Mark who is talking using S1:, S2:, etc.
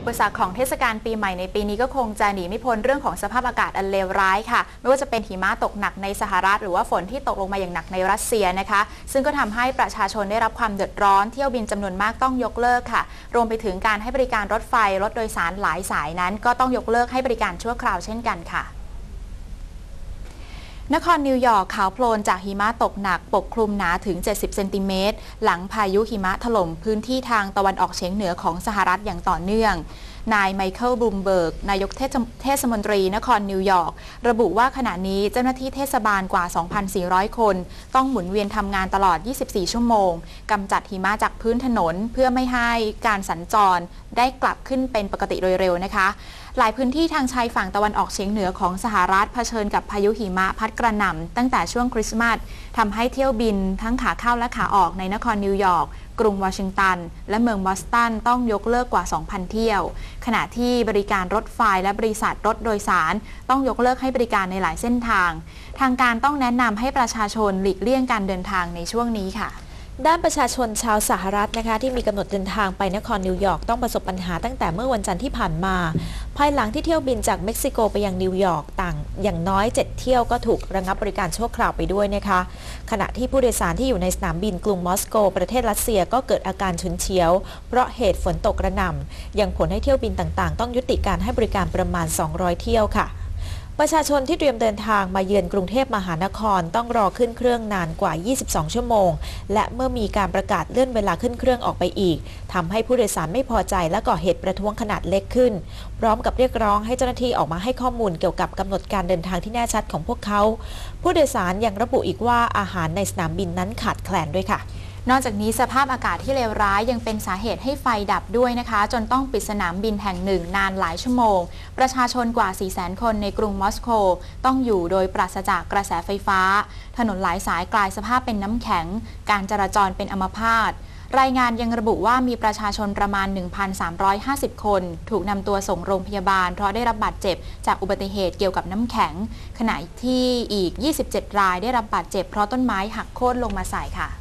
S1: อุปสรรคของเทศกาลปีใหม่ในปีนี้ก็คงจะหนีไม่พ้นเรื่องของสภาพอากาศอันเลวร้ายค่ะ ไม่ว่าจะเป็นหิมะตกหนักในสหรัฐ หรือว่าฝนที่ตกลงมาอย่างหนักในรัสเซียนะคะ ซึ่งก็ทำให้ประชาชนได้รับความเดือดร้อนเที่ยวบินจำนวนมากต้องยกเลิกค่ะ รวมไปถึงการให้บริการรถไฟรถโดยสารหลายสายนั้น ก็ต้องยกเลิกให้บริการชั่วคราวเช่นกันค่ะ นครนิวยอร์กขาวโพลนจากหิมะตกหนัก ปกคลุมหนาถึง 70 เซนติเมตร หลังพายุหิมะถล่มพื้นที่ทางตะวันออกเฉียงเหนือของสหรัฐอย่างต่อเนื่อง นายไมเคิลบลูมเบิร์ก นายกเทศเทศมนตรีนครนิวยอร์ก ระบุว่าขณะนี้เจ้าหน้าที่เทศบาลกว่า 2,400 คน ต้องหมุนเวียนทำงานตลอด 24 ชั่วโมงกำจัดหิมะจากพื้นถนนเพื่อไม่ให้การสัญจรได้กลับขึ้นเป็นปกติโดยเร็วนะคะ หลายพื้นที่ทางชายฝั่งตะวันออกเฉียงเหนือของสหรัฐเผชิญกับพายุหิมะพัดกระหน่ำตั้งแต่ช่วงคริสต์มาสทำให้เที่ยวบินทั้งขาเข้าและขาออกในนครนิวยอร์ก กรุงวอชิงตัน และเมืองบอสตันต้องยกเลิกกว่า 2,000 เที่ยว ขณะที่บริการรถไฟและบริษัทรถโดยสาร ต้องยกเลิกให้บริการในหลายเส้นทาง ทางการต้องแนะนำให้ประชาชนหลีกเลี่ยงการเดินทางในช่วงนี้ค่ะ
S2: ด้านประชาชนชาวสหรัฐนะคะที่มีกำหนดเดินทางไปนครนิวยอร์กต้องประสบปัญหาตั้งแต่เมื่อวันจันทร์ที่ผ่านมา ภายหลังที่เที่ยวบินจากเม็กซิโกไปยังนิวยอร์กต่าง อย่างน้อย 7 เที่ยวก็ถูกระงับบริการชั่วคราวไปด้วยนะคะ ขณะที่ผู้โดยสารที่อยู่ในสนามบินกรุงมอสโก ประเทศรัสเซียก็เกิดอาการฉุนเฉียว เพราะเหตุฝนตกกระหน่ำยังผลให้เที่ยวบินต่างๆ ต้องยุติการให้บริการประมาณ 200 เที่ยวค่ะ ประชาชนที่เตรียมเดินทางมาเยือนกรุงเทพมหานคร ต้องรอขึ้นเครื่องนานกว่า 22 ชั่วโมง และเมื่อมีการประกาศเลื่อนเวลาขึ้นเครื่องออกไปอีกทำให้ผู้โดยสารไม่พอใจและก่อเหตุประท้วงขนาดเล็กขึ้น พร้อมกับเรียกร้องให้เจ้าหน้าที่ออกมาให้ข้อมูลเกี่ยวกับกำหนดการเดินทางที่แน่ชัดของพวกเขา ผู้โดยสารยังระบุอีกว่าอาหารในสนามบินนั้นขาดแคลนด้วยค่ะ
S1: นอกจากนี้สภาพอากาศที่เลวร้ายยังเป็นสาเหตุให้ไฟดับด้วยนะคะ จนต้องปิดสนามบินแห่งหนึ่งนานหลายชั่วโมง ประชาชนกว่า 400,000 คนในกรุงมอสโกต้องอยู่โดยปราศจากกระแสไฟฟ้า ถนนหลายสายกลายสภาพเป็นน้ำแข็ง การจราจรเป็นอัมพาตรายงานยังระบุว่ามีประชาชนประมาณ 1,350 คน ถูกนำตัวส่งโรงพยาบาล เพราะได้รับบาดเจ็บ จากอุบัติเหตุเกี่ยวกับน้ำแข็ง ขณะที่อีก 27 รายได้รับบาดเจ็บ เพราะต้นไม้หักโค่นลงมาใส่ค่ะ